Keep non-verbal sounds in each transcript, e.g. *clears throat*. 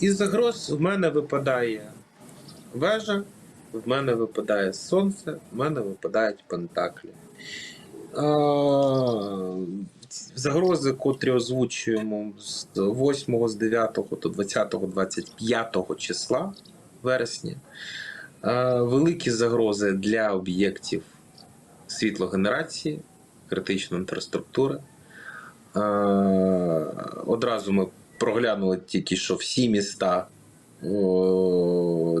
із загроз в мене випадає вежа, в мене випадає сонце, в мене випадають пентаклі. Загрози, котрі озвучуємо з 8, з 9 до 20, 25 числа вересня. Великі загрози для об'єктів світлогенерації, критичної інфраструктури. Одразу ми проглянули тільки що всі міста,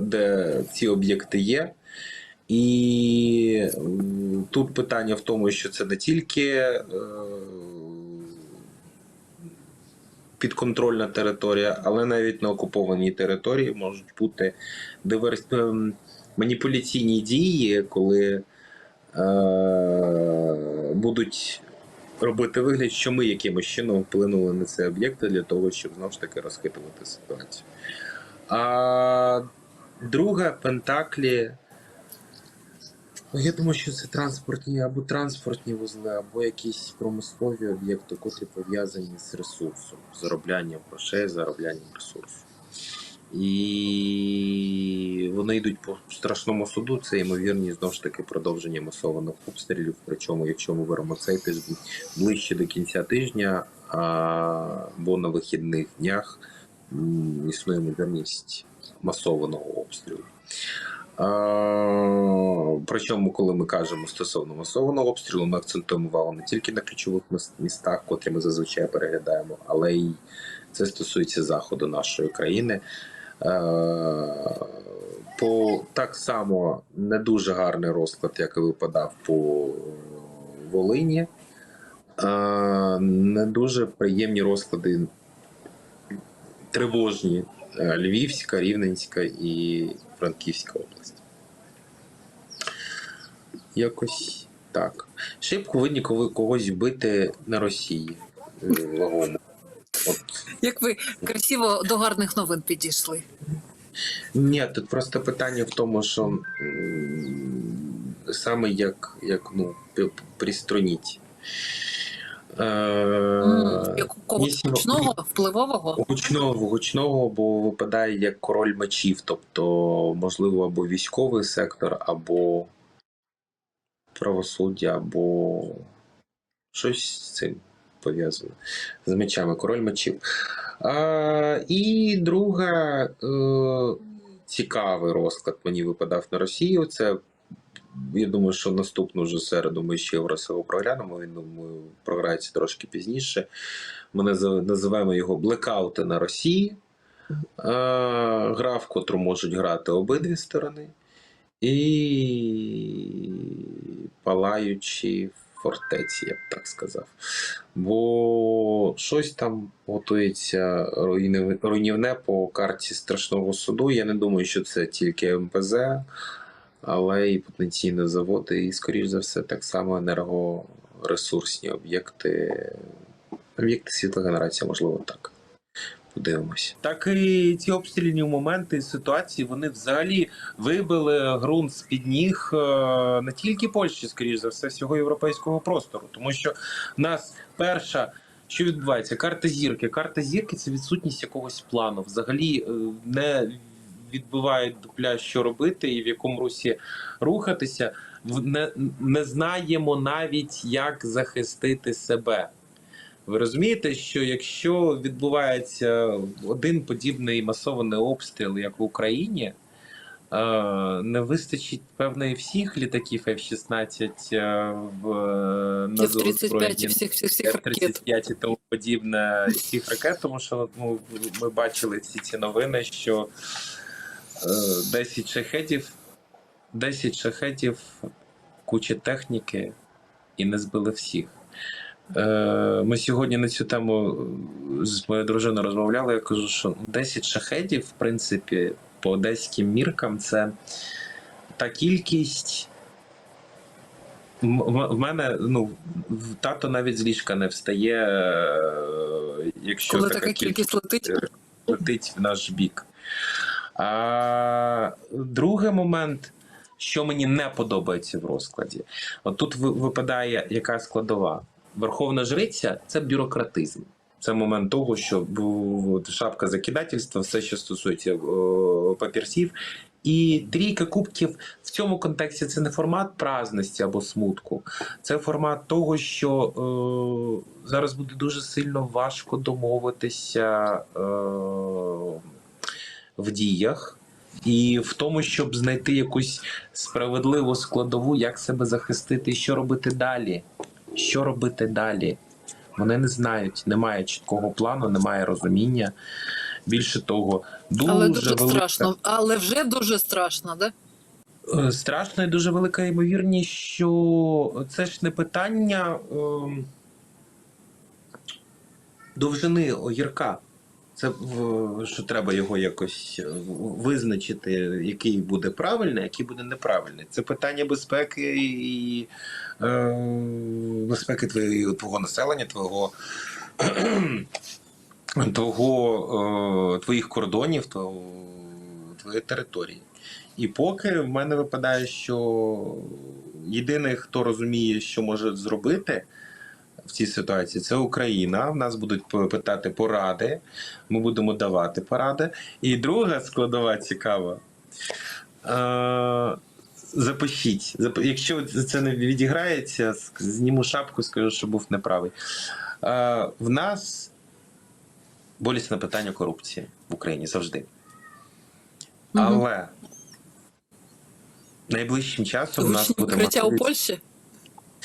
де ці об'єкти є. І тут питання в тому, що це не тільки е, підконтрольна територія, але навіть на окупованій території можуть бути диверс... ем, маніпуляційні дії, коли е, будуть робити вигляд, що ми якимось чином вплинули на цей об'єкт для того, щоб знову ж таки розхитувати ситуацію. А друге, Пентаклі. Ну, Я думаю, що це транспортні або транспортні вузли, або якісь промислові об'єкти, котрі пов'язані з ресурсом, зароблянням грошей, зароблянням ресурсу. І вони йдуть по страшному суду. Це ймовірні знову ж таки продовження масованих обстрілів. Причому, якщо ми беремо цей тиждень ближче до кінця тижня, або на вихідних днях існує ймовірність масованого обстрілу. Причому, коли ми кажемо стосовно масованого обстрілу, ми акцентуємо увагу не тільки на ключових міс- містах, котрі ми зазвичай переглядаємо, але й це стосується заходу нашої країни. Е, По так само не дуже гарний розклад, як і випадав по Волині. Е, Не дуже приємні розклади тривожні Е, Львівська, Рівненська і Франківська область. Якось так. Ще б повинні когось вбити на Росії. е, От. Як ви красиво до гарних новин підійшли? Ні, тут просто питання в тому, що саме як, як ну, приструніть. Е, М, Якого якщо- гучного, впливового? Гучного, гучного, бо випадає як король мечів, тобто, можливо, або військовий сектор, або правосуддя, або щось з цим пов'язане з мечами, король мечів. А, і друге, е, цікавий розклад мені випадав на Росію. Це я думаю, що наступну вже середу ми ще Євросилу проглянемо. Він думаю, програється трошки пізніше. Ми називаємо його блекаути на Росії. Гра, в котру можуть грати обидві сторони. І палаючі фортеці, я б так сказав. Бо щось там готується руйнівне по карті страшного суду. Я не думаю, що це тільки МПЗ, але і потенційні заводи, і, скоріш за все, так само енергоресурсні об'єкти. Об'єкти світлогенерації, можливо, так. Подивимося. Так і ці обстрільні моменти ситуації вони взагалі вибили ґрунт з під ніг е, не тільки Польщі, скоріш за все, всього європейського простору. Тому що нас перша. Що відбувається? Карта зірки. Карта зірки це відсутність якогось плану. Взагалі е, не відбивають дупля, що робити і в якому русі рухатися. Не, не знаємо навіть, як захистити себе. Ви розумієте, що якщо відбувається один подібний масований обстріл, як в Україні, е, не вистачить певно і всіх літаків F-16 е, в е, на F-35 і всіх всіх всіх ракет. F-35 і тому подібне всіх ракет, тому що ну, ми бачили ці, ці новини, що е, 10 шахетів, 10 шахетів, куча техніки і не збили всіх. Е, Ми сьогодні на цю тему з моєю дружиною розмовляли. Я кажу, що 10 шахедів, в принципі, по одеським міркам, це та кількість. В мене ну тато навіть з ліжка не встає, е, якщо Коли така така кількість летить, летить в наш бік. А, другий момент, що мені не подобається в розкладі, от тут випадає яка складова. Верховна жриця це бюрократизм. Це момент того, що шапка закидательства, все, що стосується папірців. І трійка кубків в цьому контексті це не формат праздності або смутку. Це формат того, що е, зараз буде дуже сильно важко домовитися е, в діях. І в тому, щоб знайти якусь справедливу складову, як себе захистити, що робити далі. Що робити далі? Вони не знають, немає чіткого плану, немає розуміння. Більше того, дуже, Але дуже велика, страшно. Але вже дуже страшно, да? Е, страшно і дуже велика ймовірність, що це ж не питання ем, довжини огірка. Це в- що треба його якось е, визначити, який буде правильний, який буде неправильний. Це питання безпеки і е, безпеки твоєї, твого населення, твого, *clears throat* твого, е, твоїх кордонів, твого, твоєї території. І поки в мене випадає, що єдиний, хто розуміє, що може зробити в цій ситуації, це Україна. В нас будуть питати поради, ми будемо давати поради. І друга складова цікава. Запишіть. Якщо це не відіграється, зніму шапку, скажу, що був неправий. В нас болісне питання корупції в Україні завжди. Але найближчим часом у нас буде укриття у Польщі.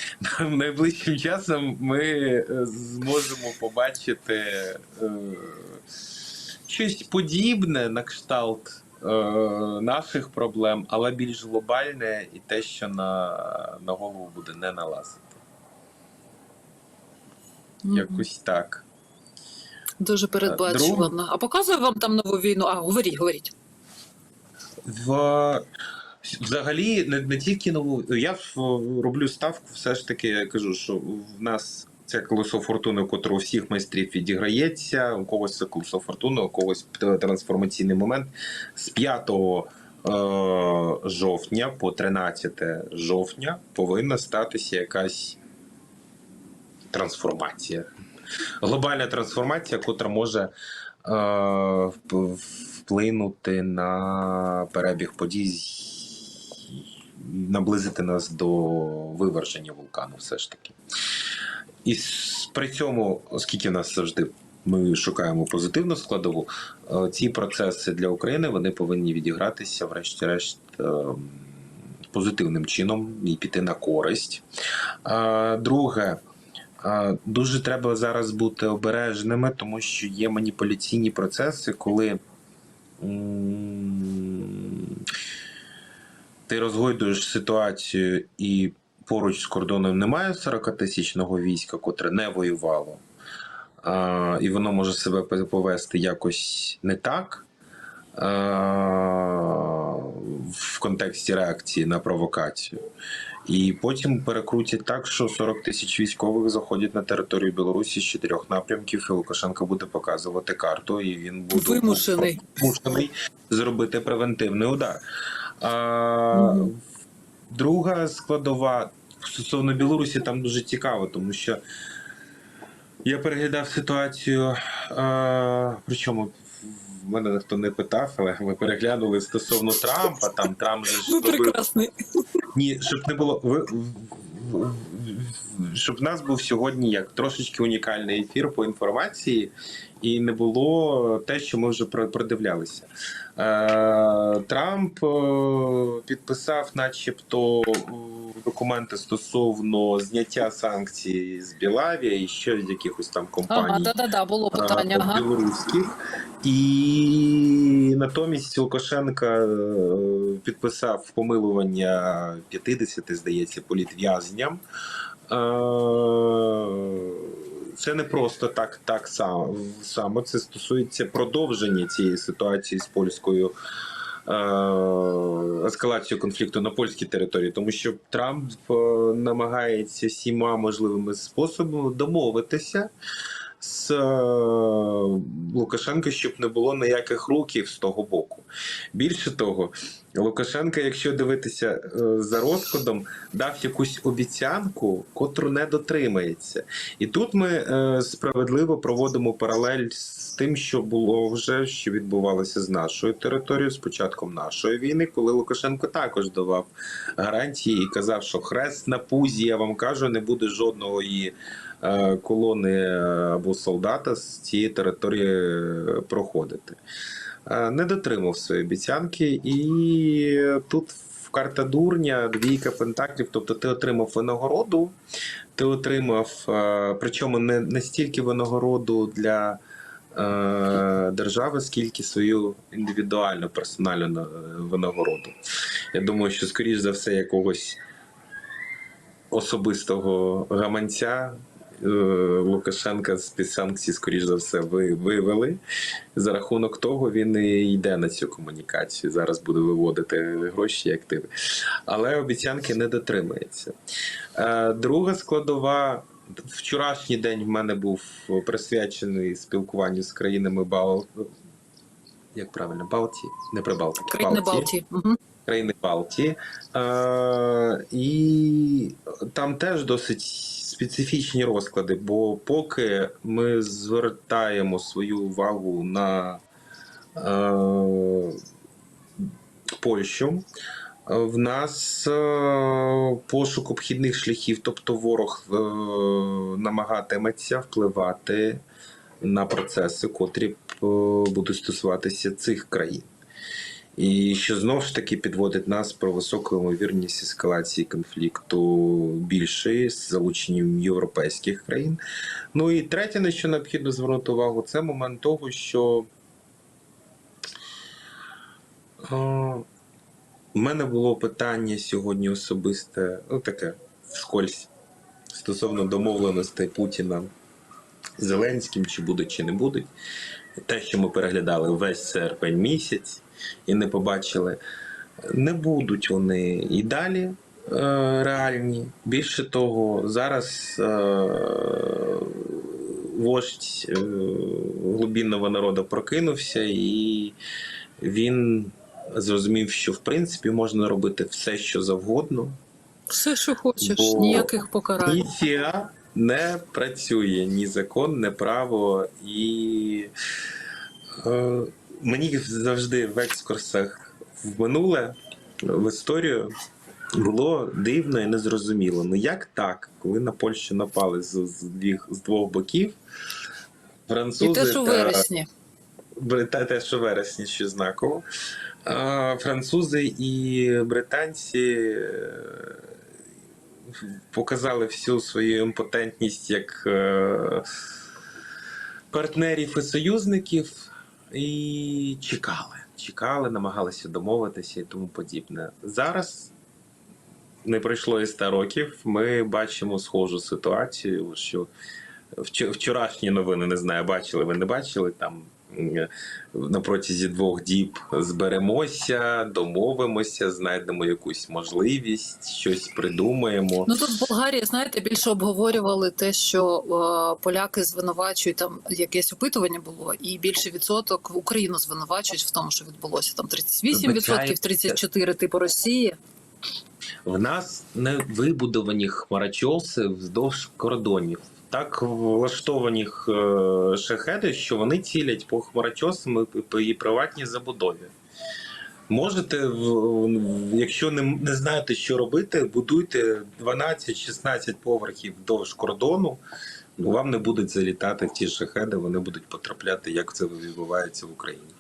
*laughs* найближчим часом ми е, зможемо побачити е, щось подібне на кшталт е, наших проблем, але більш глобальне і те, що на, на голову буде не налазити. Мгм. Якось так. Дуже передбачувано. А показує вам там нову війну? А, говоріть, говоріть. В... Взагалі, не, не тільки нову. Я роблю ставку, все ж таки, я кажу, що в нас це колесо фортуни, котре у всіх майстрів відіграється. У когось це колесо фортуни, у когось трансформаційний момент. З 5 е, жовтня по 13 жовтня повинна статися якась трансформація. Глобальна трансформація, котра може е, вплинути на перебіг подій, наблизити нас до виверження вулкану, все ж таки. І при цьому, оскільки в нас завжди ми шукаємо позитивну складову, е, ці процеси для України вони повинні відігратися, врешті-решт, ем, позитивним чином і піти на користь. Друге, дуже треба зараз бути обережними, тому що є маніпуляційні процеси, коли ти розгойдуєш ситуацію і поруч з кордоном немає 40-тисячного війська, котре не воювало, а, і воно може себе повести якось не так. а, В контексті реакції на провокацію. І потім перекрутять так, що 40 тисяч військових заходять на територію Білорусі з чотирьох напрямків, і Лукашенко буде показувати карту, і він буде Вимушений. вимушений зробити превентивний удар. А. Друга складова стосовно Білорусі там дуже цікаво, тому що я переглядав ситуацію, а, причому мене ніхто не питав, але ми переглянули стосовно Трампа. Там Трамп же зробив прекрасний. ні, щоб не було ви, щоб в нас був сьогодні як трошечки унікальний ефір по інформації, і не було те, що ми вже продивлялися. Е, Трамп е, підписав, начебто, е, документи стосовно зняття санкцій з Білавія і ще з якихось там компаній Ага, да-да-да, було питання. Ага. білоруських. І натомість Лукашенка підписав помилування 50, здається, політв'язням. Це не просто так, так само. Це стосується продовження цієї ситуації з польською е, ескалацією конфлікту на польській території, тому що Трамп е, намагається всіма можливими способами домовитися з е, Лукашенка, щоб не було ніяких руків з того боку. Більше того, Лукашенко, якщо дивитися е, за розкладом, дав якусь обіцянку, котру не дотримається. І тут ми е, справедливо проводимо паралель з тим, що було вже, що відбувалося з нашою територією з початком нашої війни, коли Лукашенко також давав гарантії і казав, що хрест на пузі, я вам кажу, не буде жодного її колони е, або солдата з цієї території е, проходити. Е, Не дотримав свої обіцянки, і тут в карта дурня, двійка пентаклів, тобто ти отримав винагороду, ти отримав, е, причому не настільки винагороду для е, держави, скільки свою індивідуальну персональну винагороду. Я думаю, що скоріш за все якогось особистого гаманця е, Лукашенка з під санкцій, скоріш за все, ви вивели. За рахунок того він і йде на цю комунікацію. Зараз буде виводити гроші і активи. Але обіцянки не дотримується. Е, Друга складова. Вчорашній день в мене був присвячений спілкуванню з країнами Бал... Як правильно, Балтії? Не Прибалтики. Країни Балтії. Угу. країни Балтії. Е, і там теж досить специфічні розклади, бо поки ми звертаємо свою увагу на е, Польщу. В нас е, пошук обхідних шляхів, тобто ворог е, намагатиметься впливати на процеси, котрі е, будуть стосуватися цих країн. І що знову ж таки підводить нас про високу ймовірність ескалації конфлікту більшої з залученням європейських країн. Ну і третє, на що необхідно звернути увагу, це момент того, що е, у мене було питання сьогодні особисте, ну таке вскользь, стосовно домовленостей Путіна Зеленським, чи будуть, чи не будуть. Те, що ми переглядали весь серпень місяць і не побачили, не будуть вони і далі е, реальні. Більше того, зараз е, вождь е, глубинного народу прокинувся, і він зрозумів, що в принципі можна робити все, що завгодно. Все, що хочеш, Бо- ніяких покарань. Не працює ні закон, ні право. І е, мені завжди в екскурсах в минуле, в історію було дивно і незрозуміло. Ну як так, коли на Польщу напали з, з, двіх, з двох боків, французи І те, що та- вересні. Брита- те, що вересні, що знаково. А, французи і британці е, показали всю свою імпотентність як е, партнерів і союзників і чекали. Чекали, намагалися домовитися і тому подібне. Зараз не пройшло і 100 років. Ми бачимо схожу ситуацію, що вчорашні новини не знаю, бачили ви не бачили там. На протязі двох діб зберемося, домовимося, знайдемо якусь можливість, щось придумаємо. Ну тут в Болгарії, знаєте, більше обговорювали те, що е, поляки звинувачують там якесь опитування було, і більше відсоток Україну звинувачують в тому, що відбулося там 38 відсотків, 34 типу Росії. В нас не вибудовані хмарочоси вздовж кордонів. Так влаштовані е, шахеди, що вони цілять по хмарочосам і по її приватній забудові. Можете, якщо не, не знаєте, що робити, будуйте 12-16 поверхів вдовж кордону. Ну, вам не будуть залітати ті шахеди, вони будуть потрапляти, як це відбувається в Україні.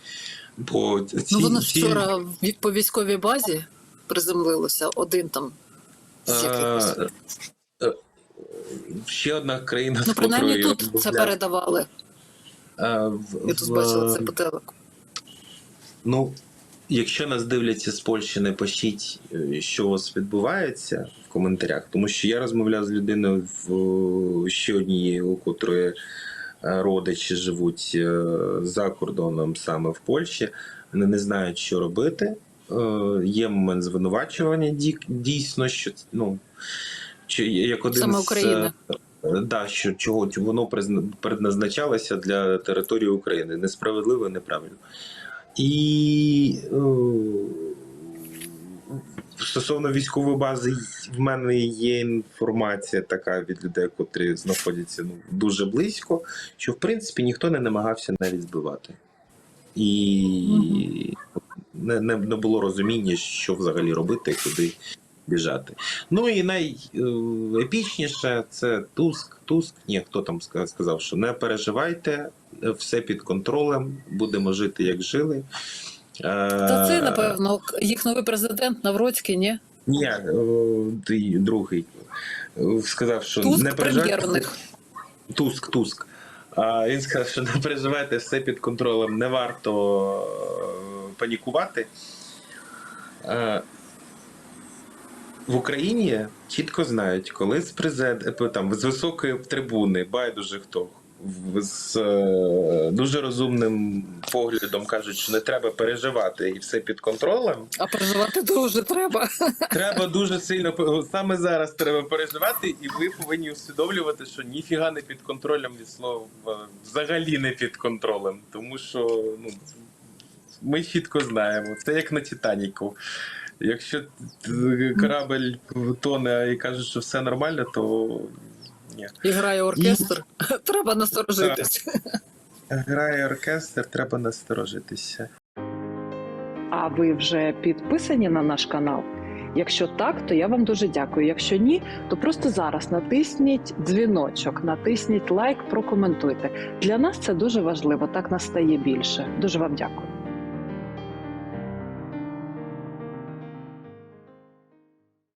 Бо ці, Ну воно ж ці- вчора по військовій базі приземлилося один там з якихось. Ще одна країна, Ну принаймні тут це передавали. е, в- Я тут бачила це по телеку. Ну, якщо нас дивляться з Польщі, не пишіть, е, що у вас відбувається в коментарях, тому що я розмовляв з людиною в ще однією, у котрої е, родичі живуть за кордоном саме в Польщі. Вони не знають, що робити. Є момент звинувачування дійсно, що ну, чи як один Саме з, е, Да, що чого воно предназначалося для території України. Несправедливо і неправильно. І е, стосовно військової бази, в мене є інформація така від людей, котрі знаходяться ну, дуже близько, що в принципі ніхто не намагався навіть збивати. І не, не, не було розуміння, що взагалі робити куди біжати. Ну і найепічніше це Туск. Туск, ні, хто там сказав, що не переживайте, все під контролем, будемо жити, як жили. Та це, Е, напевно, їх новий президент Навроцький, ні? Ні, е, другий е, сказав, що Туск не переживайте. Туск, Туск. А він сказав, що не переживайте, все під контролем, не варто е, панікувати. В Україні чітко знають, коли з президент, е, там, з високої трибуни, байдуже хто, з е, дуже розумним поглядом кажуть, що не треба переживати і все під контролем. А переживати дуже треба. Треба дуже сильно саме зараз треба переживати, і ви повинні усвідомлювати, що ніфіга не під контролем від слова взагалі не під контролем. Тому що ну, ми чітко знаємо. Це як на Титаніку. Якщо корабель тоне і кажуть, що все нормально, то ні. І грає оркестр. *laughs* Треба насторожитись. Грає оркестр, треба насторожитися. А ви вже підписані на наш канал? Якщо так, то я вам дуже дякую. Якщо ні, то просто зараз натисніть дзвіночок, натисніть лайк, прокоментуйте. Для нас це дуже важливо. Так нас стає більше. Дуже вам дякую.